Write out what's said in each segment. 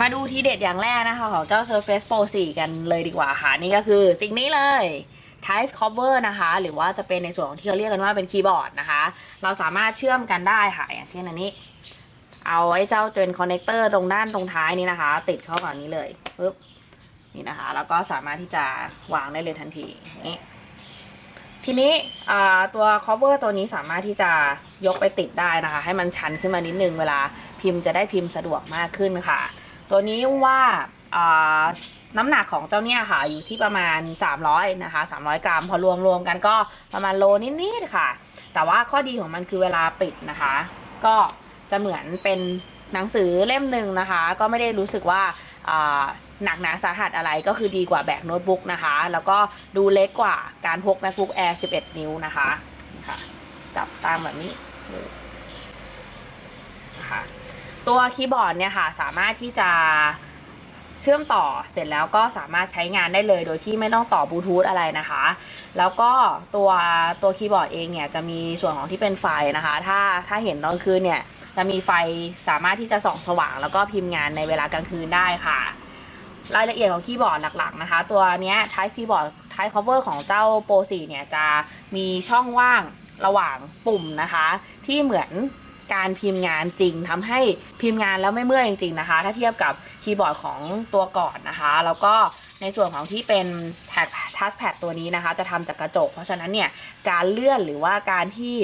มาดูทีเด็ดอย่างแรกนะคะของเจ้า Surface Pro 4 กันเลยดีกว่าค่ะ นี่ก็คือสิ่งนี้เลย Type Cover นะคะ หรือว่าจะเป็นในส่วนของที่เขาเรียกกันว่าเป็นคีย์บอร์ดนะคะ เราสามารถเชื่อมกันได้ค่ะ อย่างเช่นอันนี้ เอาไอ้เจ้าเจนคอนเนคเตอร์ตรงด้านตรงท้ายนี้นะคะ ติดเข้ากับอันนี้เลยปึ๊บนี่นะคะ แล้วก็สามารถที่จะวางได้เลยทันทีนี้ ทีนี้ตัว cover ตัวนี้สามารถที่จะยกไปติดได้นะคะ ให้มันชันขึ้นมานิดนึงเวลาพิมพ์จะได้พิมพ์สะดวกมากขึ้นค่ะ ตัวนี้ว่าน้ำหนักของเจ้าเนี่ยค่ะ อยู่ที่ประมาณ 300นะคะ300 กรัม พอรวมรวมกันก็ประมาณโลนิดๆค่ะ แต่ว่าข้อดีของมันคือเวลาปิดนะคะ ก็จะเหมือนเป็นหนังสือเล่มหนึ่งนะคะ ก็ไม่ได้รู้สึกว่า หนักหนาสาหัสอะไรก็คือดีกว่าแบกโน้ตบุ๊กนะคะ แล้วก็ดูเล็กกว่าการพก MacBook Air 11 นิ้วนะคะนี่ค่ะจับตั้งแบบนี้นะคะตัวคีย์บอร์ดเนี่ยค่ะ สามารถที่จะเชื่อมต่อเสร็จแล้วก็สามารถใช้งานได้เลยโดยที่ไม่ต้องต่อบลูทูธอะไรนะคะ แล้วก็ตัวตัวคีย์บอร์ดเองเนี่ยจะมีส่วนของที่เป็นไฟนะคะ ถ้าถ้าเห็นตอนคืนเนี่ยจะมีไฟสามารถที่จะส่องสว่างแล้วก็พิมพ์งานในเวลากลางคืนได้ค่ะ รายละเอียดของคีย์บอร์ดหลักๆนะคะ ตัวนี้ย Type Keyboard Type Cover ของเจ้า Pro 4เนี่ยจะมีช่องว่างระหว่างปุ่มนะคะ ที่เหมือนการพิมพ์งานจริงทำให้พิมพ์งานแล้วไม่เมื่อยจริงๆนะคะ ถ้าเทียบกับคีย์บอร์ดของตัวก่อนนะคะ แล้วก็ในส่วนของที่เป็นแท็กทัชแพดตัวนี้นะคะ จะทำจากกระจก เพราะฉะนั้นเนี่ยการเลื่อนหรือว่าการที่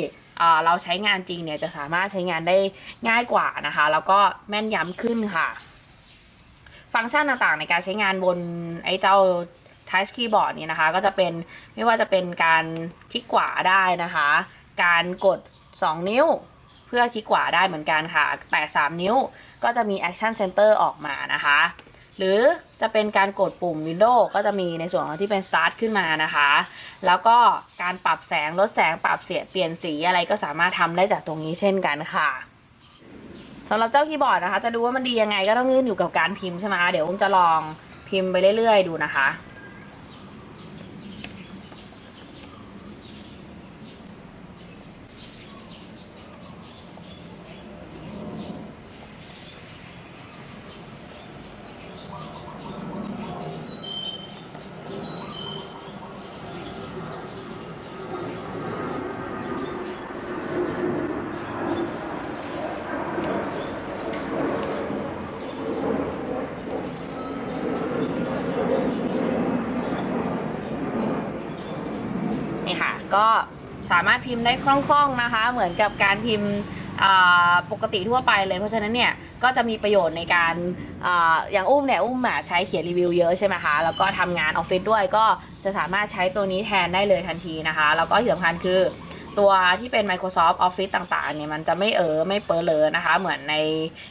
เราใช้งานจริงเนี่ยจะสามารถใช้งานได้ง่ายกว่านะคะ แล้วก็แม่นยำขึ้นค่ะ ฟังก์ชันต่างๆ ในการใช้งานบนไอ้เจ้า Touch Keyboard นี้นะคะ ก็จะเป็นไม่ว่าจะเป็นการคลิกขวาได้นะคะ การกด 2 นิ้ว เพื่อคลิกขวาได้เหมือนกันค่ะ แต่ 3 นิ้วก็จะมี Action Center ออกมานะคะ หรือจะเป็นการกดปุ่ม Windows ก็จะมีในส่วนของที่เป็น Start ขึ้นมานะคะ แล้วก็การปรับแสงลดแสงปรับเสียเปลี่ยนสีอะไรก็สามารถทำได้จากตรงนี้เช่นกันค่ะำหรับเจ้าคีย์บอร์ดนะคะ จะดูว่ามันดียังไงก็ต้องขึ้นอยู่กับการพิมพ์ใช่ไหมเดี๋ยวอุ้มจะลองพิมพ์ไปเรื่อยๆ ดูนะคะ ก็สามารถพิมพ์ได้คล่องๆนะคะ เหมือนกับการพิมพ์ปกติทั่วไปเลย เพราะฉะนั้นเนี่ยก็จะมีประโยชน์ในการออย่างอุ้มเนี่ยอุ้มอะใช้เขียนรีวิวเยอะใช่ไหมคะแล้วก็ทำงานออฟฟิศด้วยก็จะสามารถใช้ตัวนี้แทนได้เลยทันทีนะคะ แล้วก็ที่สำคัญคือตัวที่เป็น Microsoft Office ต่างๆเนี่ยมันจะไม่เออไม่เปอร์เลอนะคะ เหมือนใน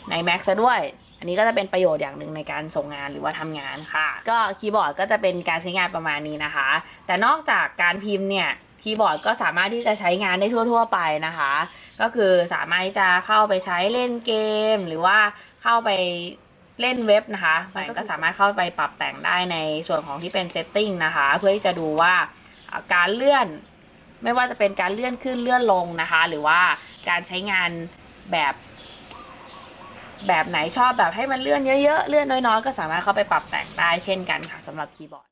ใน Mac ซะด้วย อันนี้ก็จะเป็นประโยชน์อย่างหนึ่งในการส่งงานหรือว่าทำงานค่ะ ก็คีย์บอร์ดก็จะเป็นการใช้งานประมาณนี้นะคะ แต่นอกจากการพิมพ์เนี่ย คีย์บอร์ดก็สามารถที่จะใช้งานได้ทั่ว ๆ ไปนะคะ ก็คือสามารถที่จะเข้าไปใช้เล่นเกม หรือว่าเข้าไปเล่นเว็บนะคะ มันก็สามารถเข้าไปปรับแต่งได้ในส่วนของที่เป็นเซตติ้งนะคะ เพื่อที่จะดูว่าอ่าการเลื่อน ไม่ว่าจะเป็นการเลื่อนขึ้นเลื่อนลงนะคะ หรือว่าการใช้งานแบบแบบไหนชอบแบบให้มันเลื่อนเยอะๆ เลื่อนน้อยๆ ก็สามารถเข้าไปปรับแต่งได้เช่นกันค่ะสำหรับคีย์บอร์ด